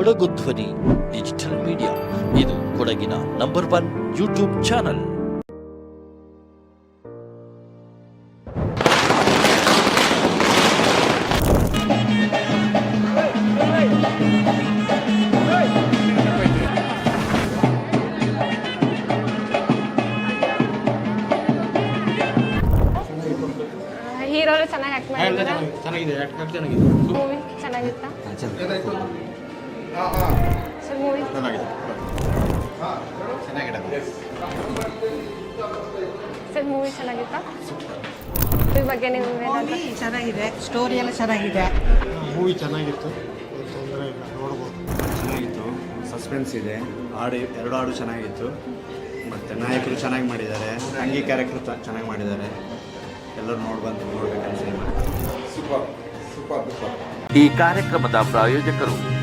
ಕೊಡಗು ಧ್ವನಿ digital media ಇದು ಕೊಡಗಿನ ನಂಬರ್ ಒನ್ ಯೂಟ್ಯೂಬ್ ಚಾನಲ್ ಹೀರೋರು ಚೆನ್ನಾಗಿ ಆಕ್ಟ್ ಮಾಡಿದ್ದಾರೆ? ಚೆನ್ನಾಗಿದೆ. ಆಕ್ಟ್ ಚೆನ್ನಾಗಿದೆ. ಮೂವಿ ಚೆನ್ನಾಗಿತ್ತ? ಸರ್ ಮೂವಿ ಸರ್ ಮೂವಿ ಚೆನ್ನಾಗಿತ್ತಾ ಮೂವಿ ಬಗ್ಗೆ ನೀವು ಮೂವಿ ಚೆನ್ನಾಗಿದೆ. ಸ್ಟೋರಿ ಎಲ್ಲ ಚೆನ್ನಾಗಿದೆ ಮೂವಿ ಚೆನ್ನಾಗಿತ್ತು ತೊಂದರೆ ಇಲ್ಲ ನೋಡ್ಬೋದು ಚೆನ್ನಾಗಿತ್ತು ಸಸ್ಪೆನ್ಸ್ ಇದೆ ಹಾಡು ಎರಡು ಹಾಡು ಚೆನ್ನಾಗಿತ್ತು ಮತ್ತು ನಾಯಕರು ಚೆನ್ನಾಗಿ ಮಾಡಿದ್ದಾರೆ ಅಂಗಿ ಕ್ಯಾರೆಕ್ಟರ್ ಚೆನ್ನಾಗಿ ಮಾಡಿದ್ದಾರೆ ಎಲ್ಲರೂ ನೋಡಿ ಬಂದು ನೋಡ್ಬೇಕಂತ ಈ ಕಾರ್ಯಕ್ರಮದ ಪ್ರಾಯೋಜಕರು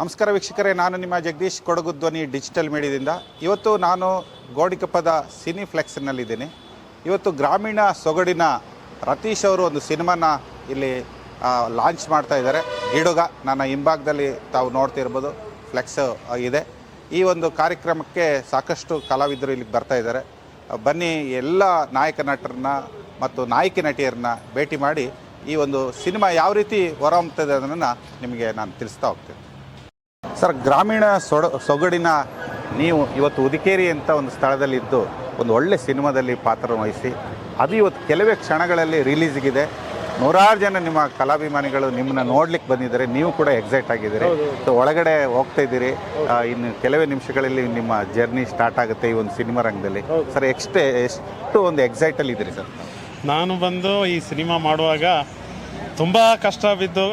ನಮಸ್ಕಾರ ವೀಕ್ಷಕರೇ, ನಾನು ನಿಮ್ಮ ಜಗದೀಶ್ ಕೊಡಗು ಧ್ವನಿ ಡಿಜಿಟಲ್ ಮೀಡಿಯಾದಿಂದ. ಇವತ್ತು ನಾನು ಗೋಡಿಕಪ್ಪದ ಸಿನಿಫ್ಲೆಕ್ಸ್ನಲ್ಲಿದ್ದೀನಿ ಇವತ್ತು ಗ್ರಾಮೀಣ ಸೊಗಡಿನ ರತೀಶ್ ಅವರು ಒಂದು ಸಿನಿಮಾನ ಇಲ್ಲಿ ಲಾಂಚ್ ಮಾಡ್ತಾ ಇದ್ದಾರೆ. ಗಿಡುಗ ನನ್ನ ಹಿಂಭಾಗದಲ್ಲಿ ತಾವು ನೋಡ್ತಿರ್ಬೋದು ಫ್ಲೆಕ್ಸ್ ಇದೆ. ಈ ಒಂದು ಕಾರ್ಯಕ್ರಮಕ್ಕೆ ಸಾಕಷ್ಟು ಕಲಾವಿದರು ಇಲ್ಲಿಗೆ ಬರ್ತಾ ಇದ್ದಾರೆ. ಬನ್ನಿ, ಎಲ್ಲ ನಾಯಕ ನಟರನ್ನ ಮತ್ತು ನಾಯಕಿ ನಟಿಯರನ್ನ ಭೇಟಿ ಮಾಡಿ ಈ ಒಂದು ಸಿನಿಮಾ ಯಾವ ರೀತಿ ಹೊರಹೊಮ್ಮುತ್ತದೆ ಅದನ್ನು ನಿಮಗೆ ನಾನು ತಿಳಿಸ್ತಾ ಹೋಗ್ತೇನೆ. ಸರ್ ಗ್ರಾಮೀಣ ಸೊಡ ಸೊಗಡಿನ ನೀವು ಇವತ್ತು ಉದಿಕೇರಿ ಅಂತ ಒಂದು ಸ್ಥಳದಲ್ಲಿದ್ದು ಒಂದು ಒಳ್ಳೆ ಸಿನಿಮಾದಲ್ಲಿ ಪಾತ್ರ ವಹಿಸಿ ಅದು ಇವತ್ತು ಕೆಲವೇ ಕ್ಷಣಗಳಲ್ಲಿ ರಿಲೀಸ್ಗಿದೆ. ನೂರಾರು ಜನ ನಿಮ್ಮ ಕಲಾಭಿಮಾನಿಗಳು ನಿಮ್ಮನ್ನ ನೋಡ್ಲಿಕ್ಕೆ ಬಂದಿದ್ದಾರೆ. ನೀವು ಕೂಡ ಎಕ್ಸೈಟ್ ಆಗಿದ್ದೀರಿ. ಸೊ ಒಳಗಡೆ ಹೋಗ್ತಾ ಇದ್ದೀರಿ. ಇನ್ನು ಕೆಲವೇ ನಿಮಿಷಗಳಲ್ಲಿ ನಿಮ್ಮ ಜರ್ನಿ ಸ್ಟಾರ್ಟ್ ಆಗುತ್ತೆ ಈ ಒಂದು ಸಿನಿಮಾ ರಂಗದಲ್ಲಿ. ಸರ್ ಎಷ್ಟು ಎಷ್ಟು ಒಂದು ಎಕ್ಸೈಟಲ್ಲಿ ಇದ್ದೀರಿ ಸರ್? ನಾನು ಬಂದು ಈ ಸಿನಿಮಾ ಮಾಡುವಾಗ ತುಂಬ ಕಷ್ಟ ಬಿದ್ದು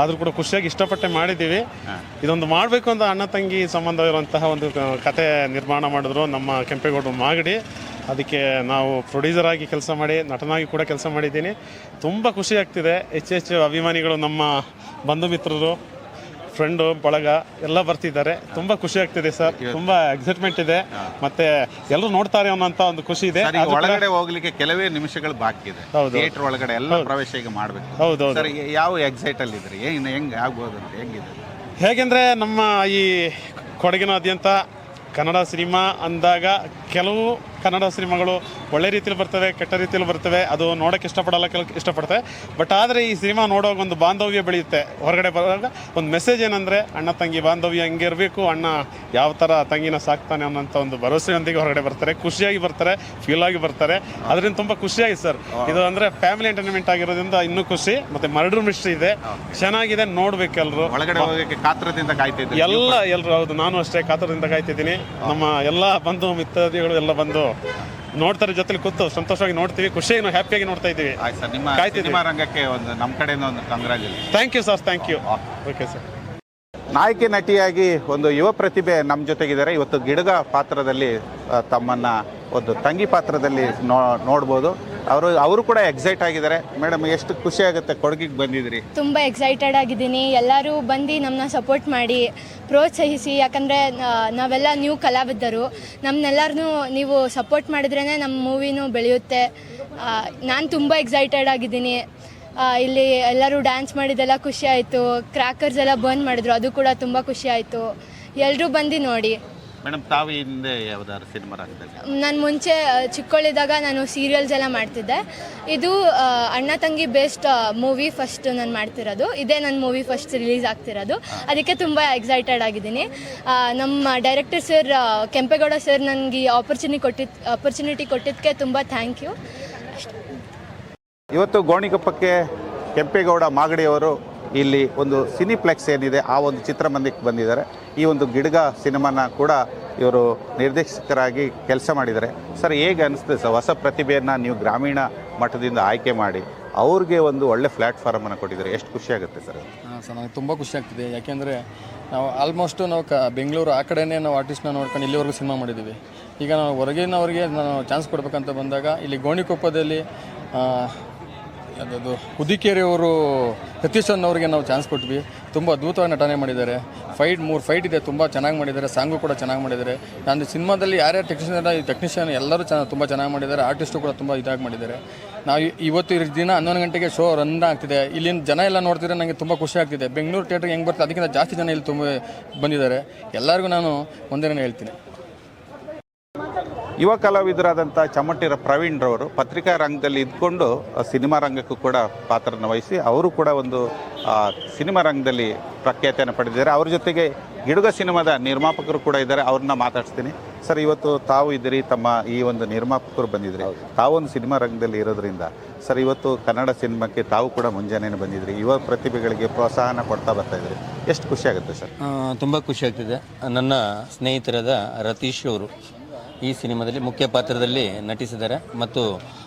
ಆದರೂ ಕೂಡ ಖುಷಿಯಾಗಿ ಇಷ್ಟಪಟ್ಟೆ ಮಾಡಿದ್ದೀವಿ. ಇದೊಂದು ಮಾಡಬೇಕು ಅಂತ ಅಣ್ಣ ತಂಗಿ ಸಂಬಂಧ ಇರುವಂತಹ ಒಂದು ಕತೆ ನಿರ್ಮಾಣ ಮಾಡಿದ್ರು ನಮ್ಮ ಕೆಂಪೇಗೌಡರು ಮಾಗಡಿ. ಅದಕ್ಕೆ ನಾವು ಪ್ರೊಡ್ಯೂಸರ್ ಆಗಿ ಕೆಲಸ ಮಾಡಿ ನಟನಾಗಿ ಕೂಡ ಕೆಲಸ ಮಾಡಿದ್ದೀನಿ. ತುಂಬ ಖುಷಿ ಆಗ್ತಿದೆ. ಹೆಚ್ಚು ಹೆಚ್ಚು ಅಭಿಮಾನಿಗಳು ನಮ್ಮ ಬಂಧು ಮಿತ್ರರು ಫ್ರೆಂಡು ಬಳಗ ಎಲ್ಲ ಬರ್ತಿದ್ದಾರೆ. ತುಂಬ ಖುಷಿ ಆಗ್ತಿದೆ ಸರ್. ತುಂಬ ಎಕ್ಸೈಟ್ಮೆಂಟ್ ಇದೆ. ಮತ್ತೆ ಎಲ್ಲರೂ ನೋಡ್ತಾರೆ ಅನ್ನೋಂತ ಒಂದು ಖುಷಿ ಇದೆ. ಸರ್ ಈಗ ಅದು ಒಳಗಡೆ ಹೋಗ್ಲಿಕ್ಕೆ ಕೆಲವೇ ನಿಮಿಷಗಳು ಬಾಕಿ ಇದೆ. ಹೌದು. ಥಿಯೇಟರ್ ಒಳಗಡೆ ಎಲ್ಲ ಪ್ರವೇಶ ಈಗ ಮಾಡಬೇಕು. ಹೌದು ಹೌದು. ಸರ್ ಯಾವ ಎಕ್ಸೈಟ್ ಅಲ್ಲಿ ಇದ್ರಿ ಏನು ಹೆಂಗೆ ಆಗ್ಬೋದು ಅಂತ ಹೆಂಗಿದೆ? ಹೇಗೆಂದರೆ ನಮ್ಮ ಈ ಕೊಡಗಿನಾದ್ಯಂತ ಕನ್ನಡ ಸಿನಿಮಾ ಅಂದಾಗ ಕೆಲವು ಕನ್ನಡ ಸಿನಿಮಾಗಳು ಒಳ್ಳೆ ರೀತಿಯಲ್ಲಿ ಬರ್ತವೆ ಕೆಟ್ಟ ರೀತಿಯಲ್ಲಿ ಬರ್ತವೆ ಅದು ನೋಡೋಕ್ಕೆ ಇಷ್ಟಪಡಲ್ಲ ಕೆಲ ಇಷ್ಟಪಡ್ತವೆ ಬಟ್ ಆದರೆ ಈ ಸಿನಿಮಾ ನೋಡೋವಾಗ ಒಂದು ಬಾಂಧವ್ಯ ಬೆಳೆಯುತ್ತೆ. ಹೊರಗಡೆ ಬರುವಾಗ ಒಂದು ಮೆಸೇಜ್ ಏನಂದರೆ ಅಣ್ಣ ತಂಗಿ ಬಾಂಧವ್ಯ ಹಂಗೆ ಇರಬೇಕು ಅಣ್ಣ ಯಾವ ಥರ ತಂಗಿನ ಸಾಕ್ತಾನೆ ಅನ್ನೋಂಥ ಒಂದು ಭರವಸೆಯೊಂದಿಗೆ ಹೊರಗಡೆ ಬರ್ತಾರೆ. ಖುಷಿಯಾಗಿ ಬರ್ತಾರೆ ಫೀಲ್ ಆಗಿ ಬರ್ತಾರೆ. ಅದರಿಂದ ತುಂಬ ಖುಷಿಯಾಗಿ ಸರ್. ಇದು ಅಂದರೆ ಫ್ಯಾಮಿಲಿ ಎಂಟರ್ಟೈನ್ಮೆಂಟ್ ಆಗಿರೋದ್ರಿಂದ ಇನ್ನೂ ಖುಷಿ ಮತ್ತು ಮರ್ಡರ್ ಮಿಸ್ಟ್ರಿ ಇದೆ. ಚೆನ್ನಾಗಿದೆ ನೋಡ್ಬೇಕು ಎಲ್ಲರೂ ಒಳಗಡೆ ಹೋಗೋಕ್ಕೆ ಕಾತ್ರದಿಂದ ಕಾಯ್ತಿದ್ರಿ ಎಲ್ಲ ಎಲ್ಲರೂ ಹೌದು ನಾನು ಅಷ್ಟೇ ಕಾತರದಿಂದ ಕಾಯ್ತಿದ್ದೀನಿ ನಮ್ಮ ಎಲ್ಲ ಬಂಧು ಮಿತ್ರದಿಗಳು ಎಲ್ಲ ಬಂದು ನೋಡ್ತಾರೆ ಜೊತೆಲಿ ಕೂತು ಸಂತೋಷವಾಗಿ ನೋಡ್ತೀವಿ ಖುಷಿಯಾಗಿ ನಾವು ಹ್ಯಾಪಿಯಾಗಿ ನೋಡ್ತಾ ಇದ್ದೀವಿ. ಆಯ್ತು ಸರ್ ನಿಮ್ಮ ಕಾಯ್ತಿದ್ದೀವಿ. ಸಿನಿಮಾ ರಂಗಕ್ಕೆ ಒಂದು ನಮ್ಮ ಕಡೆಯಿಂದ ಒಂದು congratulation thank you sir thank you okay sir ನಾಯಕಿ ನಟಿಯಾಗಿ ಒಂದು ಯುವ ಪ್ರತಿಭೆ ನಮ್ಮ ಜೊತೆಗಿದ್ದಾರೆ. ಇವತ್ತು ಗಿಡಗ ಪಾತ್ರದಲ್ಲಿ ಆ, ತಮ್ಮನ್ನ ಒಂದು ತಂಗಿ ಪಾತ್ರದಲ್ಲಿ ನೋ ನೋಡ್ಬೋದು. ಅವರು ಅವರು ಕೂಡ ಎಕ್ಸೈಟ್ ಆಗಿದ್ದಾರೆ. ಮೇಡಮ್ ಎಷ್ಟು ಖುಷಿ ಆಗುತ್ತೆ ಕೊಡಗಿಗೆ ಬಂದಿದ್ರಿ? ತುಂಬ ಎಕ್ಸೈಟೆಡ್ ಆಗಿದ್ದೀನಿ. ಎಲ್ಲರೂ ಬಂದು ನಮ್ಮನ್ನ ಸಪೋರ್ಟ್ ಮಾಡಿ, ಪ್ರೋತ್ಸಾಹಿಸಿ. ಯಾಕಂದರೆ ನಾವೆಲ್ಲ ನ್ಯೂ ಕಲಾವಿದರು. ನಮ್ಮನ್ನೆಲ್ಲರನ್ನೂ ನೀವು ಸಪೋರ್ಟ್ ಮಾಡಿದ್ರೇ ನಮ್ಮ ಮೂವಿನೂ ಬೆಳೆಯುತ್ತೆ. ನಾನು ತುಂಬ ಎಕ್ಸೈಟೆಡ್ ಆಗಿದ್ದೀನಿ. ಇಲ್ಲಿ ಎಲ್ಲರೂ ಡ್ಯಾನ್ಸ್ ಮಾಡಿದ್ದೆಲ್ಲ ಖುಷಿ ಆಯಿತು. ಕ್ರ್ಯಾಕರ್ಸ್ ಎಲ್ಲ ಬಂದ್ ಮಾಡಿದ್ರು. ಅದು ಕೂಡ ತುಂಬ ಖುಷಿ ಆಯಿತು. ಎಲ್ಲರೂ ಬಂದು ನೋಡಿ. ಮೇಡಮ್ ತಾವು ಹಿಂದೆ ಯಾವ್ದಾದ್ರು ಸಿನಿಮಾ ರಂಗದಲ್ಲಿ? ನಾನು ಮುಂಚೆ ಚಿಕ್ಕೊಳ್ಳಿದಾಗ ಚಿಕ್ಕವಳಿದ್ದಾಗ ನಾನು ಸೀರಿಯಲ್ಸ್ ಎಲ್ಲ ಮಾಡ್ತಿದ್ದೆ. ಇದು ಆ, ಅಣ್ಣ ತಂಗಿ ಬೇಸ್ಡ್ ಮೂವಿ ಫಸ್ಟ್ ನಾನು ಮಾಡ್ತಿರೋದು. ಇದೇ ನನ್ನ ಮೂವಿ ಫಸ್ಟ್ ರಿಲೀಸ್ ಆಗ್ತಿರೋದು. ಅದಕ್ಕೆ ತುಂಬ ಎಕ್ಸೈಟೆಡ್ ಆಗಿದ್ದೀನಿ. ಆ, ನಮ್ಮ ಡೈರೆಕ್ಟರ್ ಸರ್ ಕೆಂಪೇಗೌಡ ಸರ್ ನನಗೆ ಆಪರ್ಚುನಿಟಿ ಕೊಟ್ಟಿದ್ ಆಪರ್ಚುನಿಟಿ ಕೊಟ್ಟಿದ್ದಕ್ಕೆ ತುಂಬ ಥ್ಯಾಂಕ್ ಯು ಇವತ್ತು ಗೋಣಿಕೊಪ್ಪಕ್ಕೆ ಕೆಂಪೇಗೌಡ ಮಾಗಡಿಯವರು ಇಲ್ಲಿ ಒಂದು ಸಿನಿಪ್ಲೆಕ್ಸ್ ಏನಿದೆ, ಆ ಒಂದು ಚಿತ್ರಮಂದಿರಕ್ಕೆ ಬಂದಿದ್ದಾರೆ. ಈ ಒಂದು ಗಿಡಗ ಸಿನಿಮಾನ ಕೂಡ ಇವರು ನಿರ್ದೇಶಕರಾಗಿ ಕೆಲಸ ಮಾಡಿದ್ದಾರೆ. ಸರ್, ಹೇಗೆ ಅನಿಸ್ತದೆ ಸರ್, ಹೊಸ ಪ್ರತಿಭೆಯನ್ನು ನೀವು ಗ್ರಾಮೀಣ ಮಟ್ಟದಿಂದ ಆಯ್ಕೆ ಮಾಡಿ, ಅವ್ರಿಗೆ ಒಂದು ಒಳ್ಳೆ ಪ್ಲ್ಯಾಟ್ಫಾರ್ಮನ್ನು ಕೊಟ್ಟಿದ್ದಾರೆ, ಎಷ್ಟು ಖುಷಿ ಆಗುತ್ತೆ ಸರ್? ಹಾಂ, ಸರ್ ನನಗೆ ತುಂಬ ಖುಷಿ ಆಗ್ತಿದೆ. ಯಾಕೆಂದರೆ ನಾವು ಆಲ್ಮೋಸ್ಟು ನಾವು ಕ, ಬೆಂಗಳೂರು ಆ ಕಡೆನೇ ನಾವು ಆರ್ಟಿಸ್ಟ್ನ ನೋಡ್ಕೊಂಡು ಇಲ್ಲಿವರೆಗೂ ಸಿನಿಮಾ ಮಾಡಿದ್ದೀವಿ. ಈಗ ನಾವು ಹೊರಗಿನವರಿಗೆ ನಾನು ಚಾನ್ಸ್ ಕೊಡಬೇಕಂತ ಬಂದಾಗ, ಇಲ್ಲಿ ಗೋಣಿಕೊಪ್ಪದಲ್ಲಿ ಅದದು ಹುದಿಕೇರಿಯವರು ಸತೀಶನ್ ಅವರಿಗೆ ನಾವು ಚಾನ್ಸ್ ಕೊಟ್ವಿ. ತುಂಬ ಅದ್ಭುತವಾಗಿ ನಟನೆ ಮಾಡಿದ್ದಾರೆ. ಫೈಟ್ ಮೂರು ಫೈಟ್ ಇದೆ, ತುಂಬ ಚೆನ್ನಾಗಿ ಮಾಡಿದ್ದಾರೆ. ಸಾಂಗು ಕೂಡ ಚೆನ್ನಾಗಿ ಮಾಡಿದ್ದಾರೆ. ನಾನು ಸಿನಿಮಾದಲ್ಲಿ ಯಾರ್ಯಾರು ಟೆಕ್ನಿಷಿಯನ್ ಟೆಕ್ನಿಷಿಯನ್ ಎಲ್ಲರೂ ಚೆನ್ನಾಗಿ ತುಂಬ ಚೆನ್ನಾಗಿ ಮಾಡಿದ್ದಾರೆ. ಆರ್ಟಿಸ್ಟು ಕೂಡ ತುಂಬ ಇದಾಗಿ ಮಾಡಿದ್ದಾರೆ. ನಾವು ಇವತ್ತು ಈ ದಿನ ಹನ್ನೊಂದು ಗಂಟೆಗೆ ಶೋ ರನ್ ಆಗ್ತಿದೆ. ಇಲ್ಲಿನ ಜನ ಎಲ್ಲ ನೋಡ್ತಿದ್ರೆ ನನಗೆ ತುಂಬ ಖುಷಿ ಆಗ್ತಿದೆ. ಬೆಂಗಳೂರು ಥಿಯೇಟ್ರಿಗೆ ಹೆಂಗೆ ಬರ್ತದೆ ಅದಕ್ಕಿಂತ ಜಾಸ್ತಿ ಜನ ಇಲ್ಲಿ ತುಂಬ ಬಂದಿದ್ದಾರೆ. ಎಲ್ಲರಿಗೂ ನಾನು ಒಂದೇನೇ ಹೇಳ್ತೀನಿ. ಯುವ ಕಲಾವಿದರಾದಂಥ ಚಮ್ಮಟ್ಟಿರ ಪ್ರವೀಣ್ರವರು ಪತ್ರಿಕಾ ರಂಗದಲ್ಲಿ ಇದ್ಕೊಂಡು ಸಿನಿಮಾ ರಂಗಕ್ಕೂ ಕೂಡ ಪಾತ್ರನ ವಹಿಸಿ ಅವರು ಕೂಡ ಒಂದು ಸಿನಿಮಾ ರಂಗದಲ್ಲಿ ಪ್ರಖ್ಯಾತಿಯನ್ನು ಪಡೆದಿದ್ದಾರೆ. ಅವ್ರ ಜೊತೆಗೆ ಗಿಡುಗ ಸಿನಿಮಾದ ನಿರ್ಮಾಪಕರು ಕೂಡ ಇದ್ದಾರೆ. ಅವ್ರನ್ನ ಮಾತಾಡ್ಸ್ತೀನಿ. ಸರ್, ಇವತ್ತು ತಾವು ಇದ್ದೀರಿ, ತಮ್ಮ ಈ ಒಂದು ನಿರ್ಮಾಪಕರು ಬಂದಿದ್ರಿ. ತಾವೊಂದು ಸಿನಿಮಾ ರಂಗದಲ್ಲಿ ಇರೋದ್ರಿಂದ, ಸರ್, ಇವತ್ತು ಕನ್ನಡ ಸಿನಿಮಾಕ್ಕೆ ತಾವು ಕೂಡ ಮುಂಜಾನೆ ಬಂದಿದ್ರಿ. ಯುವ ಪ್ರತಿಭೆಗಳಿಗೆ ಪ್ರೋತ್ಸಾಹನ ಕೊಡ್ತಾ ಬರ್ತಾ ಇದ್ರಿ. ಎಷ್ಟು ಖುಷಿ ಆಗುತ್ತೆ ಸರ್? ತುಂಬ ಖುಷಿ ಆಗ್ತಿದೆ. ನನ್ನ ಸ್ನೇಹಿತರಾದ ರತೀಶ್ ಅವರು ಈ ಸಿನಿಮಾದಲ್ಲಿ ಮುಖ್ಯ ಪಾತ್ರದಲ್ಲಿ ನಟಿಸಿದ್ದಾರೆ ಮತ್ತು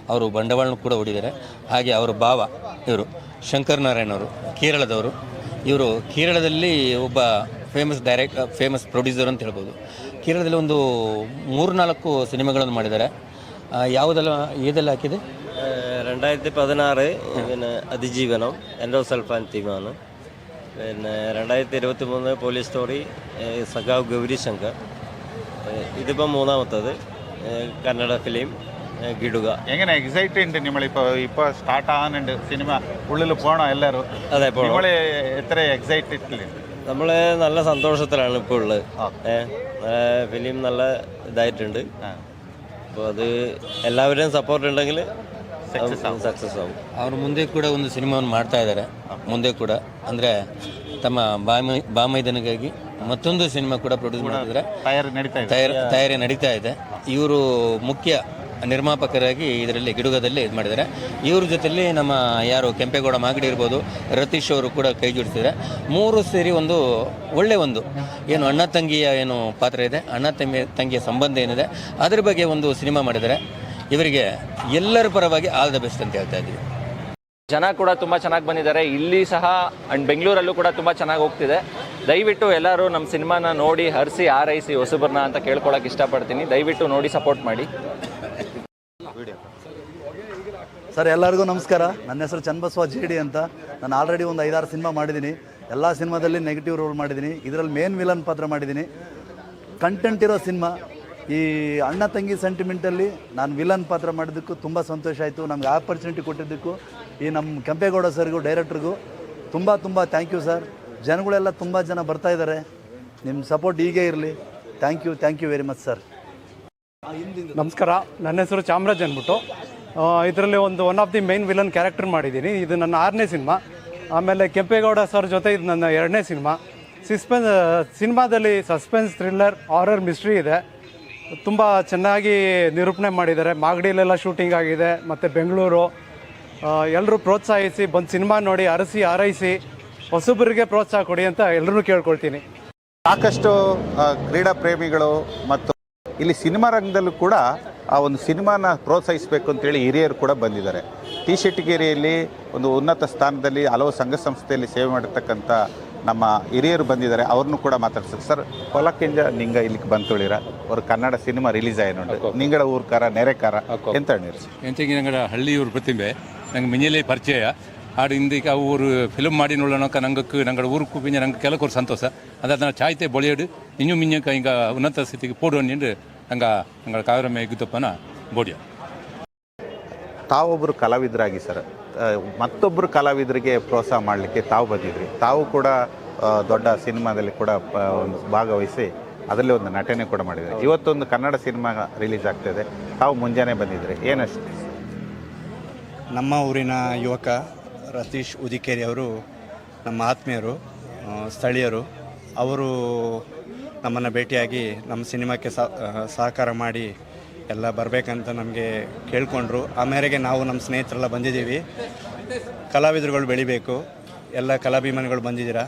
ಅವರು ಬಂಡವಾಳ ಕೂಡ ಹೂಡಿದ್ದಾರೆ ಹಾಗೆ ಅವರ ಭಾವ ಇವರು ಶಂಕರ್ ನಾರಾಯಣ್ ಅವರು ಕೇರಳದವರು ಇವರು ಕೇರಳದಲ್ಲಿ ಒಬ್ಬ ಫೇಮಸ್ ಡೈರೆಕ್ಟ್ ಫೇಮಸ್ ಪ್ರೊಡ್ಯೂಸರ್ ಅಂತ ಹೇಳ್ಬೋದು ಕೇರಳದಲ್ಲಿ ಒಂದು ಮೂರು ನಾಲ್ಕು ಸಿನಿಮಾಗಳನ್ನು ಮಾಡಿದ್ದಾರೆ ಆ, ಯಾವುದೆಲ್ಲ ಏದೆಲ್ಲ ಹಾಕಿದೆ രണ്ടായിരത്തി പതിനാറ് പിന്നെ അതിജീവനം എൻ്റെ സെൽഫ് തീമാണ് പിന്നെ രണ്ടായിരത്തി ഇരുപത്തി മൂന്ന് പോലീസ് സ്റ്റോറി ഏഹ് സഖാവ് ഗൗരി ശങ്കർ ഏഹ് ഇതിപ്പം മൂന്നാമത്തത് ഏഹ് കന്നഡ ഫിലിം ഏഹ് ഗിടുക എങ്ങനെ എക്സൈറ്റ് ഉണ്ട് നമ്മളിപ്പോ ഇപ്പൊ സ്റ്റാർട്ട് ആകുന്നുണ്ട് സിനിമ ഉള്ളിൽ പോണോ എല്ലാവരും അതെ പോണം നമ്മള് എത്ര എക്സൈറ്റഡ് നമ്മൾ നല്ല സന്തോഷത്തിലാണ് ഇപ്പോൾ ഉള്ളത് ഏഹ് ഫിലിം നല്ല ഇതായിട്ടുണ്ട് അപ്പോൾ അത് എല്ലാവരുടെയും സപ്പോർട്ട് ഉണ്ടെങ്കിൽ സക്സസ് ആവും ಅವರು ಮುಂದೆ ಕೂಡ ಒಂದು ಸಿನಿಮಾವನ್ನು ಮಾಡ್ತಾ ಇದ್ದಾರೆ ಮುಂದೆ ಕೂಡ ಅಂದರೆ ತಮ್ಮ ಬಾಮೈ ಬಾಮೈದನಿಗಾಗಿ ಮತ್ತೊಂದು ಸಿನಿಮಾ ಕೂಡ ಪ್ರೊಡ್ಯೂಸ್ ಮಾಡಿದ್ರೆ ತಯಾರಿ ನಡೀತಾ ಇದೆ. ತಯಾರಿ ತಯಾರಿ ನಡೀತಾ ಇದೆ. ಇವರು ಮುಖ್ಯ ನಿರ್ಮಾಪಕರಾಗಿ ಇದರಲ್ಲಿ ಗಿಡುಗದಲ್ಲಿ ಇದು ಮಾಡಿದ್ದಾರೆ ಇವ್ರ ಜೊತೆಲಿ ನಮ್ಮ ಯಾರು ಕೆಂಪೇಗೌಡ ಮಾಗಡಿ ಇರ್ಬೋದು ರತೀಶ್ ಅವರು ಕೂಡ ಕೈ ಜೋಡಿಸಿದ್ದಾರೆ ಮೂರು ಸೇರಿ ಒಂದು ಒಳ್ಳೆ ಒಂದು. ಏನು ಅಣ್ಣ ತಂಗಿಯ ಏನು ಪಾತ್ರ ಇದೆ ಅಣ್ಣ ತಂಗಿ ತಂಗಿಯ ಸಂಬಂಧ ಏನಿದೆ ಅದ್ರ ಬಗ್ಗೆ ಒಂದು ಸಿನಿಮಾ ಮಾಡಿದ್ದಾರೆ ಇವರಿಗೆ ಎಲ್ಲರ ಪರವಾಗಿ ಆಲ್ ದ ಬೆಸ್ಟ್ ಅಂತ ಹೇಳ್ತಾ ಇದ್ದೀವಿ. ಜನ ಕೂಡ ತುಂಬ ಚೆನ್ನಾಗಿ ಬಂದಿದ್ದಾರೆ. ಇಲ್ಲಿ ಸಹ ಅಂಡ್ ಬೆಂಗಳೂರಲ್ಲೂ ಕೂಡ ತುಂಬ ಚೆನ್ನಾಗಿ ಹೋಗ್ತಿದೆ. ದಯವಿಟ್ಟು ಎಲ್ಲರೂ ನಮ್ಮ ಸಿನಿಮಾನ ನೋಡಿ, ಹರಿಸಿ ಆರೈಸಿ ಹೊಸಬರನ್ನ ಅಂತ ಕೇಳ್ಕೊಳಕ್ಕೆ ಇಷ್ಟಪಡ್ತೀನಿ. ದಯವಿಟ್ಟು ನೋಡಿ ಸಪೋರ್ಟ್ ಮಾಡಿ. ಸರ್, ಎಲ್ಲರಿಗೂ ನಮಸ್ಕಾರ. ನನ್ನ ಹೆಸರು ಚನ್ನಬಸವ ಜಿ ಡಿ ಅಂತ. ನಾನು ಆಲ್ರೆಡಿ ಒಂದು ಐದಾರು ಸಿನಿಮಾ ಮಾಡಿದ್ದೀನಿ. ಎಲ್ಲ ಸಿನಿಮಾದಲ್ಲಿ ನೆಗೆಟಿವ್ ರೋಲ್ ಮಾಡಿದ್ದೀನಿ. ಇದರಲ್ಲಿ ಮೇನ್ ವಿಲನ್ ಪಾತ್ರ ಮಾಡಿದ್ದೀನಿ. ಕಂಟೆಂಟ್ ಇರೋ ಸಿನಿಮಾ. ಈ ಅಣ್ಣ ತಂಗಿ ಸೆಂಟಿಮೆಂಟಲ್ಲಿ ನಾನು ವಿಲನ್ ಪಾತ್ರ ಮಾಡಿದ್ದಕ್ಕೂ ತುಂಬ ಸಂತೋಷ ಆಯಿತು. ನಮ್ಗೆ ಆಪರ್ಚುನಿಟಿ ಕೊಟ್ಟಿದ್ದಕ್ಕೂ, ಈ ನಮ್ಮ ಕೆಂಪೇಗೌಡ ಸರ್ಗೂ ಡೈರೆಕ್ಟ್ರಿಗೂ ತುಂಬ ತುಂಬ ಥ್ಯಾಂಕ್ ಯು ಸರ್ ಜನಗಳೆಲ್ಲ ತುಂಬ ಜನ ಬರ್ತಾ ಇದ್ದಾರೆ. ನಿಮ್ಮ ಸಪೋರ್ಟ್ ಹೀಗೆ ಇರಲಿ. Thank you thank you very much sir ನಮಸ್ಕಾರ. ನನ್ನ ಹೆಸರು ಚಾಮರಾಜ್ ಅಂದ್ಬಿಟ್ಟು. ಇದರಲ್ಲಿ ಒಂದು one of the main villain character ಮಾಡಿದ್ದೀನಿ. ಇದು ನನ್ನ ಆರನೇ ಸಿನಿಮಾ ಆಮೇಲೆ ಕೆಂಪೇಗೌಡ ಸರ್ ಜೊತೆ ಇದು ನನ್ನ ಎರಡನೇ ಸಿನಿಮಾ ಸಿಸ್ಪೆನ್ ಸಿನಿಮಾದಲ್ಲಿ ಸಸ್ಪೆನ್ಸ್ ಥ್ರಿಲ್ಲರ್ ಹಾರರ್ ಮಿಸ್ಟ್ರಿ ಇದೆ. ತುಂಬ ಚೆನ್ನಾಗಿ ನಿರೂಪಣೆ ಮಾಡಿದ್ದಾರೆ. ಮಾಗಡಿಲೆಲ್ಲ ಶೂಟಿಂಗ್ ಆಗಿದೆ. ಮತ್ತು ಬೆಂಗಳೂರು. ಎಲ್ಲರೂ ಪ್ರೋತ್ಸಾಹಿಸಿ ಬಂದು ಸಿನಿಮಾ ನೋಡಿ ಅರಸಿ, ಹಾರೈಸಿ ಹೊಸಬರಿಗೆ ಪ್ರೋತ್ಸಾಹ ಕೊಡಿ ಅಂತ ಎಲ್ಲರೂ ಕೇಳ್ಕೊಳ್ತೀನಿ. ಸಾಕಷ್ಟು ಕ್ರೀಡಾ ಪ್ರೇಮಿಗಳು ಮತ್ತು ಇಲ್ಲಿ ಸಿನಿಮಾ ರಂಗದಲ್ಲೂ ಕೂಡ ಆ ಒಂದು ಸಿನಿಮಾನ ಪ್ರೋತ್ಸಾಹಿಸಬೇಕು ಅಂತೇಳಿ ಹಿರಿಯರು ಕೂಡ ಬಂದಿದ್ದಾರೆ. ಟಿ ಶೆಟ್ಟಿಗೇರಿಯಲ್ಲಿ ಒಂದು ಉನ್ನತ ಸ್ಥಾನದಲ್ಲಿ ಹಲವು ಸಂಘ ಸಂಸ್ಥೆಯಲ್ಲಿ ಸೇವೆ ಮಾಡಿರ್ತಕ್ಕಂಥ ನಮ್ಮ ಹಿರಿಯರು ಬಂದಿದ್ದಾರೆ. ಅವ್ರನ್ನೂ ಕೂಡ ಮಾತಾಡ್ತಾರೆ ಸರ್ ಹೊಲಕ್ಕಿಂಜ ನಿಂಗ ಇಲ್ಲಿಗೆ ಬಂತುಳಿರ? ಅವ್ರ ಕನ್ನಡ ಸಿನಿಮಾ ರಿಲೀಸ್ ನೋಡಿ ನಿಂಗಡ ಊರ್ಕಾರ ನೆರೆಕಾರ ಎಂತ ಹೇಳಿರಿ ಎಂತ ನಂಗಡ ಹಳ್ಳಿಯೂರು ಪ್ರತಿಭೆ ನಂಗೆ ಮಿಂಜಲಿ ಪರಿಚಯ. ಆಡು ಇಂದಿಕ ಊರು ಫಿಲ್ಮ್ ಮಾಡಿ ನೋಡೋಣಕ್ಕ ನಂಗಕ್ಕೆ ನಂಗಳ ಊರು ಪಿಂಜ ನಂಗೆ ಕೆಲಕ್ಕೊರು ಸಂತೋಷ. ಅದಾದ ಚಾಯ್ತೆ ಬೊಳೆಯಡು ಇನ್ನು ಮಿಂಜಕ ಹಿಂಗ ಉನ್ನತ ಸ್ಥಿತಿಗೆ ಪೋಡು ನಿಂಡು ನಂಗ ನಂಗಡ ಕಾವ್ರಮೆ ಇದ್ದಪ್ಪನ ಬೋಡಿಯ. ತಾವೊಬ್ಬರು ಕಲಾವಿದರಾಗಿ ಸರ್. ಮತ್ತೊಬ್ಬರು ಕಲಾವಿದರಿಗೆ ಪ್ರೋತ್ಸಾಹ ಮಾಡಲಿಕ್ಕೆ ತಾವು ಬಂದಿದ್ರಿ. ತಾವು ಕೂಡ ದೊಡ್ಡ ಸಿನಿಮಾದಲ್ಲಿ ಕೂಡ ಪ- ಒಂದು ಭಾಗವಹಿಸಿ ಅದರಲ್ಲಿ ಒಂದು ನಟನೆ ಕೂಡ ಮಾಡಿದ್ರಿ. ಇವತ್ತೊಂದು ಕನ್ನಡ ಸಿನಿಮಾ ರಿಲೀಸ್ ಆಗ್ತಿದೆ ತಾವು ಮುಂಜಾನೆ ಬಂದಿದ್ರಿ. ಏನಷ್ಟು? ನಮ್ಮ ಊರಿನ ಯುವಕ ರತೀಶ್ ಉದಿಕೇರಿ ಅವರು ನಮ್ಮ ಆತ್ಮೀಯರು ಸ್ಥಳೀಯರು, ಅವರು ನಮ್ಮನ್ನು ಭೇಟಿಯಾಗಿ ನಮ್ಮ ಸಿನಿಮಾಕ್ಕೆ ಸಹ- ಸಹಕಾರ ಮಾಡಿ ಎಲ್ಲ ಬರಬೇಕಂತ ನಮಗೆ ಕೇಳಿಕೊಂಡ್ರು. ಆ ಮೇರೆಗೆ ನಾವು ನಮ್ಮ ಸ್ನೇಹಿತರೆಲ್ಲ ಬಂದಿದ್ದೀವಿ. ಕಲಾವಿದರುಗಳು ಬೆಳಿಬೇಕು. ಎಲ್ಲ ಕಲಾಭಿಮಾನಿಗಳು ಬಂದಿದ್ದೀರಾ?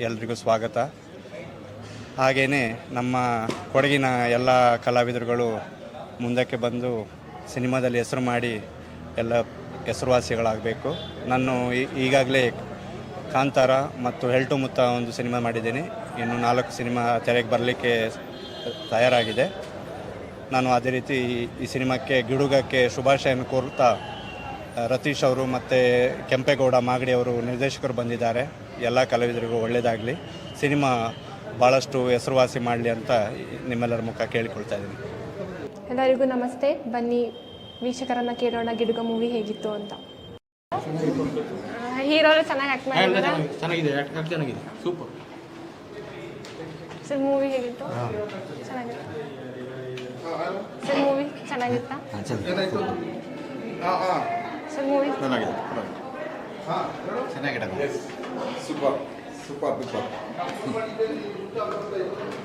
ಎಲ್ರಿಗೂ ಸ್ವಾಗತ. ಹಾಗೆಯೇ ನಮ್ಮ ಕೊಡಗಿನ ಎಲ್ಲ ಕಲಾವಿದರುಗಳು ಮುಂದಕ್ಕೆ ಬಂದು ಸಿನಿಮಾದಲ್ಲಿ ಹೆಸರು ಮಾಡಿ ಎಲ್ಲ ಹೆಸರುವಾಸಿಗಳಾಗಬೇಕು. ನಾನು ಈಗಾಗಲೇ ಕಾಂತಾರ ಮತ್ತು ಹೆಲ್ಟು ಮುತ್ತ ಒಂದು ಸಿನಿಮಾ ಮಾಡಿದ್ದೀನಿ. ಇನ್ನು ನಾಲ್ಕು ಸಿನಿಮಾ ತೆರೆಗೆ ಬರಲಿಕ್ಕೆ ತಯಾರಾಗಿದೆ. ನಾನು ಅದೇ ರೀತಿ ಈ ಸಿನಿಮಾಕ್ಕೆ ಗಿಡುಗಕ್ಕೆ ಶುಭಾಶಯನ್ನು ಕೋರುತ್ತಾ, ರತೀಶ್ ಅವರು ಮತ್ತು ಕೆಂಪೇಗೌಡ ಮಾಗಡಿ ಅವರು ನಿರ್ದೇಶಕರು ಬಂದಿದ್ದಾರೆ. ಎಲ್ಲ ಕಲಾವಿದರಿಗೂ ಒಳ್ಳೆಯದಾಗಲಿ ಸಿನಿಮಾ ಭಾಳಷ್ಟು ಹೆಸರುವಾಸಿ ಮಾಡಲಿ ಅಂತ ನಿಮ್ಮೆಲ್ಲರ ಮುಖ ಕೇಳಿಕೊಳ್ತಾ ಇದ್ದೀನಿ. ಎಲ್ಲರಿಗೂ ನಮಸ್ತೆ. ಬನ್ನಿ ವೀಕ್ಷಕರನ್ನ ಕೇಳೋಣ ಗಿಡುಗ ಮೂವಿ ಹೇಗಿತ್ತು ಅಂತ. ಹೀರೋರು ಚೆನ್ನಾಗಿ ಆಕ್ಟ್ ಮಾಡಿದ್ದಾರೆ ಚೆನ್ನಾಗಿದೆ ಚೆನ್ನಾಗಿದೆ ಸೂಪರ್ ಸರ್ ಮೂವಿ ಹೇಗಿತ್ತು? ಚೆನ್ನಾಗಿತ್ತು? ಸರ್ ಮೂವಿ ಚೆನ್ನಾಗಿತ್ತಾ? ಸರ್ ಮೂವಿ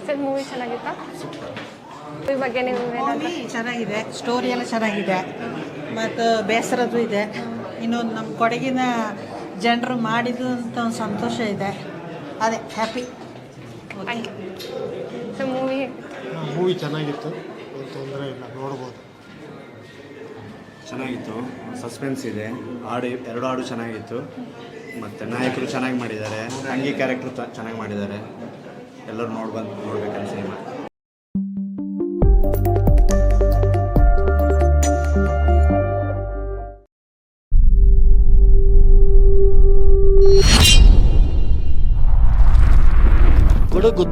ಸರ್ ಮೂವಿ ಚೆನ್ನಾಗಿತ್ತಾ? ಮೂವಿ ಬಗ್ಗೆ ನೀವು ಏನಾದ್ರು ಮೂವಿ ಚೆನ್ನಾಗಿದೆ ಸ್ಟೋರಿ ಎಲ್ಲ ಚೆನ್ನಾಗಿದೆ ಮತ್ತು ಬೇಸರದ್ದು ಇದೆ. ಇನ್ನೊಂದು ನಮ್ಮ ಕೊಡಗಿನ ಜನರು ಮಾಡಿದ್ದು ಅಂತ ಒಂದು ಸಂತೋಷ ಇದೆ. ಅದೇ ಹ್ಯಾಪಿ ಮೂವಿ ಮೂವಿ ಚೆನ್ನಾಗಿತ್ತು. ಏನು ತೊಂದರೆ ಇಲ್ಲ ನೋಡ್ಬೋದು. ಚೆನ್ನಾಗಿತ್ತು. ಸಸ್ಪೆನ್ಸ್ ಇದೆ. ಹಾಡು ಎರಡು ಹಾಡು ಚೆನ್ನಾಗಿತ್ತು. ಮತ್ತು ನಾಯಕರು ಚೆನ್ನಾಗಿ ಮಾಡಿದ್ದಾರೆ. ಅಂಗಿ ಕ್ಯಾರೆಕ್ಟ್ರು ಚೆನ್ನಾಗಿ ಮಾಡಿದ್ದಾರೆ. ಎಲ್ಲರೂ ನೋಡ್ಬಂದು ನೋಡ್ಬೇಕಂತ ಸಿನಿಮಾ